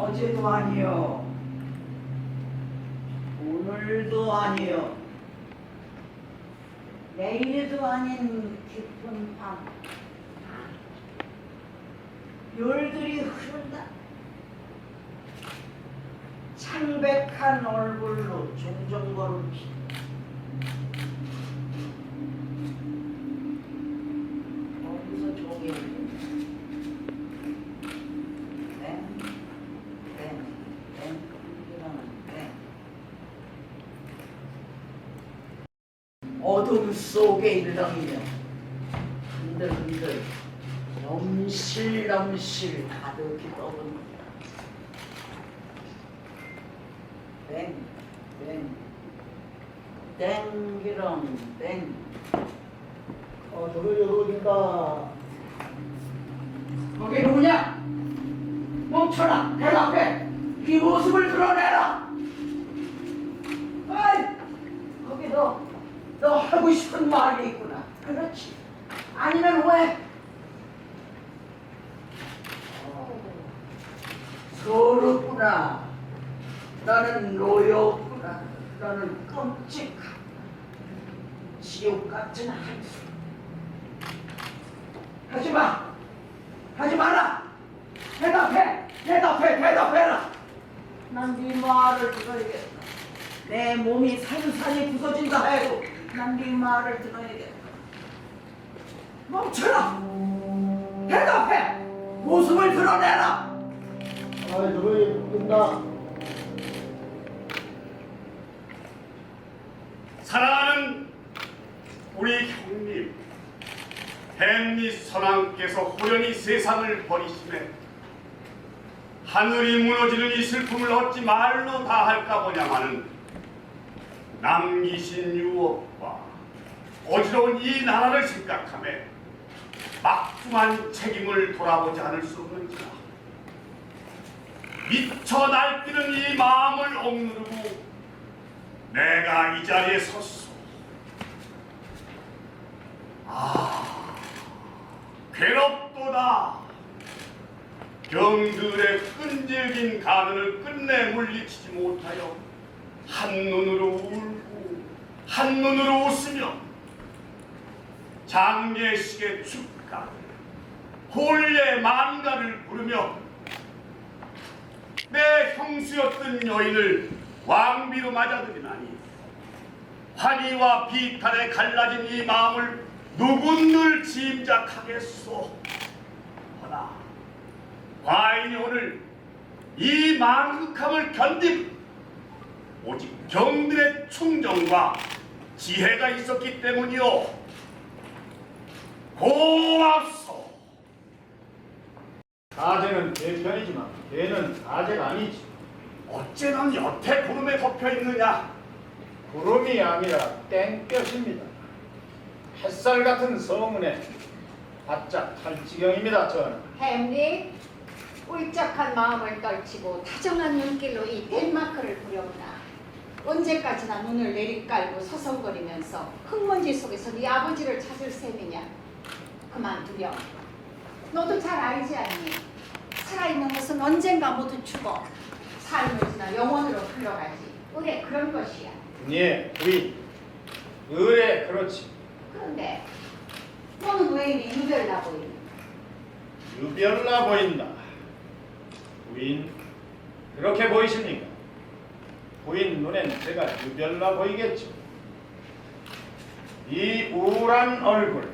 어제도 아니요. 오늘도 아니요. 내일도 아닌 깊은 밤. 열들이 흐른다. 창백한 얼굴로 종종 걸음기. 어디서 종이 땡, 땡, 땡, 이러면 땡. 어둠 속에 일렁이며 흔들흔들 넘실넘실 가득히 떠오릅니다. 땡, 땡, 땡기렁 땡. 어, 저거 어딘가. 거기 누구냐? 멈춰라! 대답해! 이 모습을 드러내라! 아이! 거기 너, 너 싶은 말이 있구나. 그렇지. 아니면 왜? 어, 서럽구나. 나는 노였구나. 나는 끔찍한 지옥 같은 한숨. 하지 마! 하지 마라! 대답해! 대답해! 대답해라! 난 네 말을 들어야겠다. 내 몸이 산산이 부서진다 해도 난네 말을 들어야겠다. 멈춰라! 대답해! 모습을 드러내라! 아, 저거 어딘가. 사랑하는 우리 형님, 햄리 선왕께서 호련히 세상을 버리심에 하늘이 무너지는 이 슬픔을 어찌 말로 다 할까 보냐마는 남기신 유업과 어지러운 이 나라를 생각하며 막중한 책임을 돌아보지 않을 수 없는지라 미쳐 날뛰는 이 마음을 억누르고 내가 이 자리에 섰소. 아, 괴롭도다. 경들의 끈질긴 가면을 끝내 물리치지 못하여 한눈으로 울고 한눈으로 웃으며 장례식의 축가, 혼례 만가를 부르며 내 형수였던 여인을 왕비로 맞아들이나니 환희와 비탄에 갈라진 이 마음을 누군들 짐작하겠소 허나 과인이 오늘 이 망극함을 견딘 오직 경들의 충정과 지혜가 있었기 때문이요 고맙소 가재는 대편이지만 개는 가재가 아니지. 어째는 여태 구름에 덮여 있느냐 구름이 아니라 땡볕입니다. 햇살 같은 성은에 바짝 탈 지경입니다, 저는. 햄리 울적한 마음을 떨치고 다정한 눈길로 이 덴마크를 부려보라 언제까지나 눈을 내리깔고 서성거리면서 흙먼지 속에서 네 아버지를 찾을 셈이냐 그만두렴 너도 잘 알지 않니 살아있는 것은 언젠가 모두 죽어 삶을 지나 영원으로 흘러가지 의뢰 그런 것이야 예, 부인. 의뢰 그렇지. 그런데 너는 왜 이리 유별나 보이니 유별나 보인다. 부인, 그렇게 보이십니까? 부인 눈엔 제가 유별나 보이겠죠. 이 우울한 얼굴,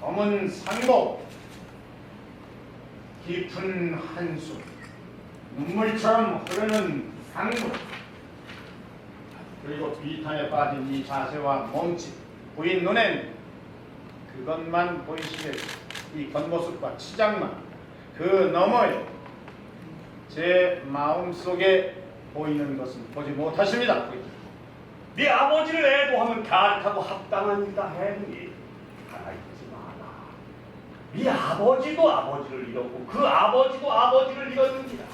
검은 상복, 깊은 한숨, 눈물처럼 흐르는 상부, 그리고 비탄에 빠진 이 자세와 몸짓, 부인 눈엔 그것만 보이시겠죠. 이 겉모습과 치장만 그 너머에 제 마음속에 보이는 것은 보지 못하십니다. 네 아버지를 애도하면 가득하고 합당한 일이다 했니? 하나 잊지 마라. 네 아버지도 아버지를 잃었고 그 아버지도 아버지를 잃었느니라.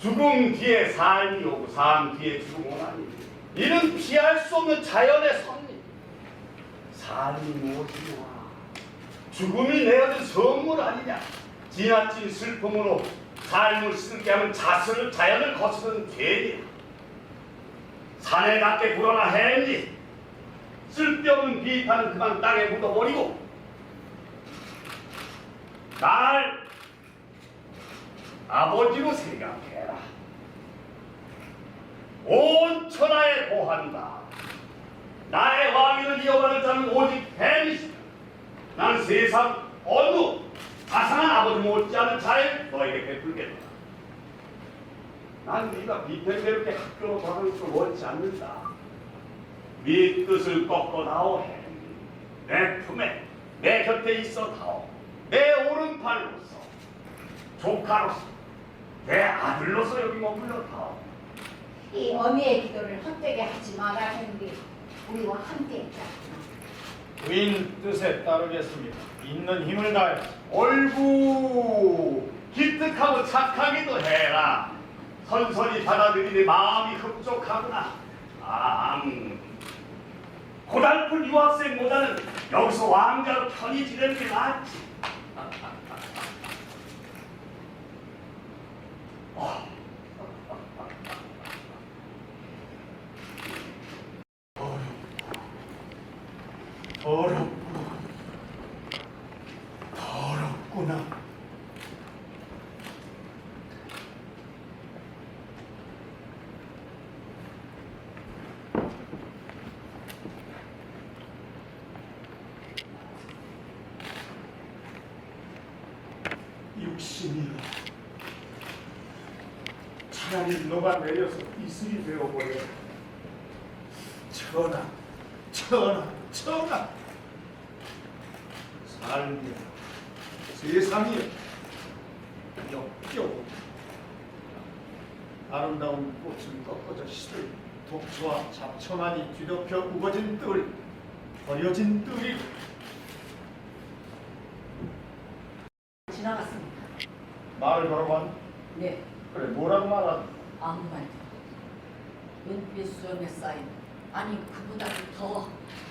죽음 뒤에 삶이 오고 삶 뒤에 죽음 오나니 이는 피할 수 없는 자연의 섭리. 삶이 무엇이냐? 죽음이 내어준 선물 아니냐? 지나친 슬픔으로 삶을 쓸게 하면 자연을, 자연을 거스르는 죄냐? 산에 닿게 불어나 해니 쓸데없는 비판은 그만 땅에 묻어버리고 날 아버지로 생각해라. 온 천하에 보한다. 나의 왕위를 이어가는 자는 오직 뱀이시다. 나는 세상 어느 자상한 아버지 못지않은 자를 너에게 베풀겠다. 난 네가 비편대롭게 학교로 돌아가는 것을 원치 않는다. 네 뜻을 꺾어다오 해. 내 품에 내 곁에 있어 다오. 내 오른팔로서 조카로서 내 아들로서 여기 머물러 다오. 이 어미의 기도를 헛되게 하지 마라 헨리. 우리와 함께 있자. 부인 뜻에 따르겠습니다. 있는 힘을 다해 얼구 기특하고 착하기도 해라. 선선히 받아들이니 마음이 흡족하구나. 아, 음. 고달픈 유학생보다는 여기서 왕자로 편히 지내는 게 낫지. 아, 더럽고 더럽구나. 육신이여 차라리 너가 내려서 이슬이 되어버려. 전하 전하 전하. 삶이여 세상이여 역겨워. 아름다운 꽃은 꺾어져 시들 독초와 잡초만이 뒤덮여 우거진 뜰 버려진 뜰이 지나갔습니다. 말을 걸어봐 네, 그래 뭐라고 말하는 아무 말도. 은빛 수염에 쌓인 아니 그보다도 더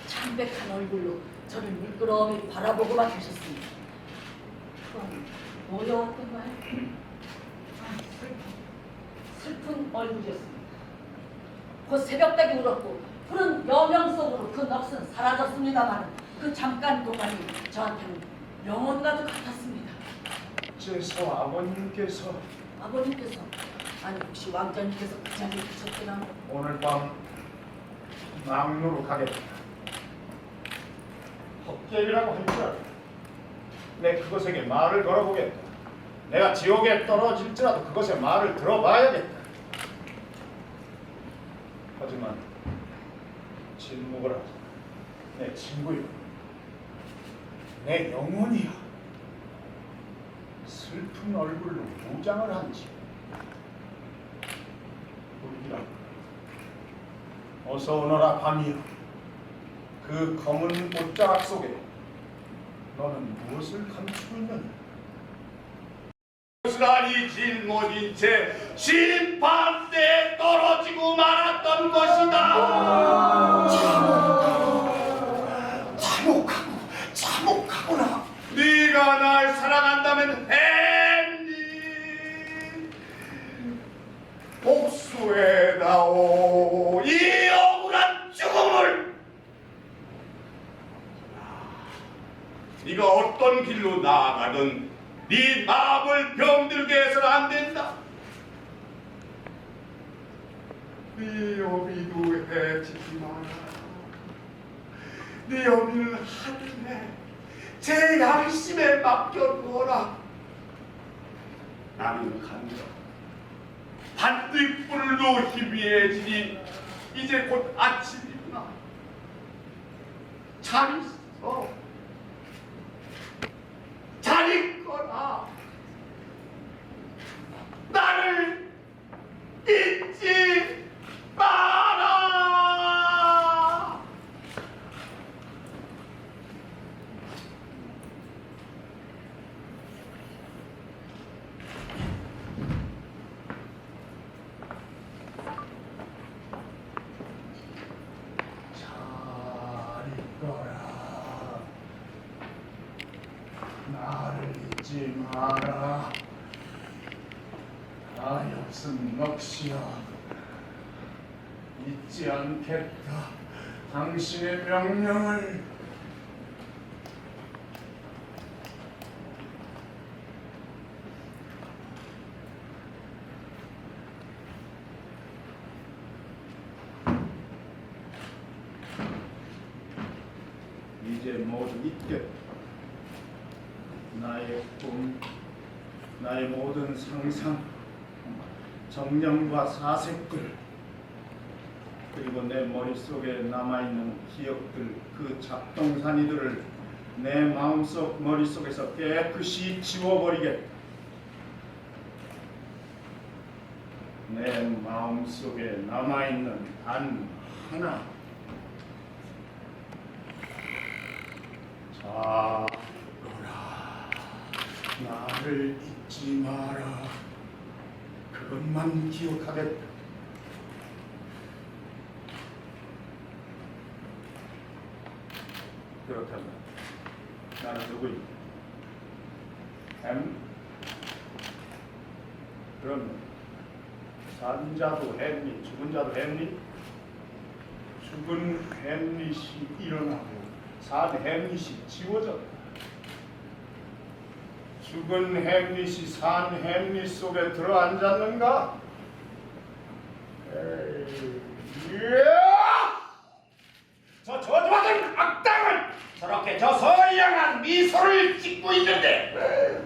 창백한 얼굴로 저를 미끄러미 바라보고만 계셨습니다. 그럼 어려웠던가요? 아, 슬픈, 슬픈 얼굴이었습니다. 곧 새벽닭이 울었고 푸른 여명 속으로 그 넋은 사라졌습니다만 그 잠깐 동안이 저한테는 영혼과도 같았습니다. 어째서 아버님께서 아버님께서 아니 혹시 왕자님께서 그 자리에 계셨구나 오늘 밤 망루로 가겠다. 헛개비라고 할줄 알아. 내 그것에게 말을 걸어보겠다. 내가 지옥에 떨어질지라도 그것의 말을 들어봐야겠다. 하지만 침묵을 하자. 내 친구여. 내 영혼이여. 슬픈 얼굴로 무장을 한지. 우리라. 어서 오너라 밤이여 그 검은 옷자락 속에 너는 무엇을 감추고 있느냐? 고스란히 짊어진 채 심판대에 떨어지고 말았던 것이다. 참혹하고 참혹하구나. 네가 날 사랑한다면 햄리 복수해다오 이 억울한 죽음을 네가 어떤 길로 나아가든 네 마음을 병들게 해서는 안 된다 네 어미도 해치지 마라 네 어미는 하늘에 제 양심에 맡겨두어라. 나는 간다. 반딧불도 희미해지니 이제 곧 아침이구나. 잘있어. 잘 있거라. 나를 잊지 마라. 잘 있거라 잊지 마라. 하였음 넋이여 잊지 않겠다. 당신의 명령을 이제 모두 잊겠다. 나의 꿈, 나의 모든 상상, 정령과 사색들, 그리고 내 머릿속에 남아있는 기억들, 그 잡동사니들을 내 마음속 머릿속에서 깨끗이 지워버리겠다. 내 마음속에 남아있는 단 하나 자, 나를 잊지 마라. 그것만 기억하겠다. 그렇다면 나는 누구인가? 햄? 그럼 산 자도 햄리, 죽은 자도 햄리? 죽은 햄릿이 일어나고 산 햄릿이 지워졌다. 죽은 햄릿이 산 햄릿 속에 들어앉았는가? 저 저주받은 악당은 저렇게 저 선량한 미소를 짓고 있는데!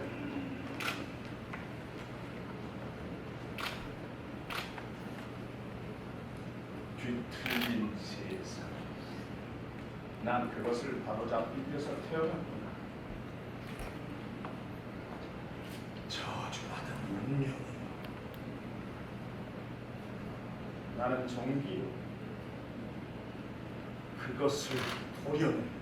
뒤틀린 세상. 난 그것을 바로잡기 위해서 태어났구나 저주받은 운명 나는 정기로 그것을 도려내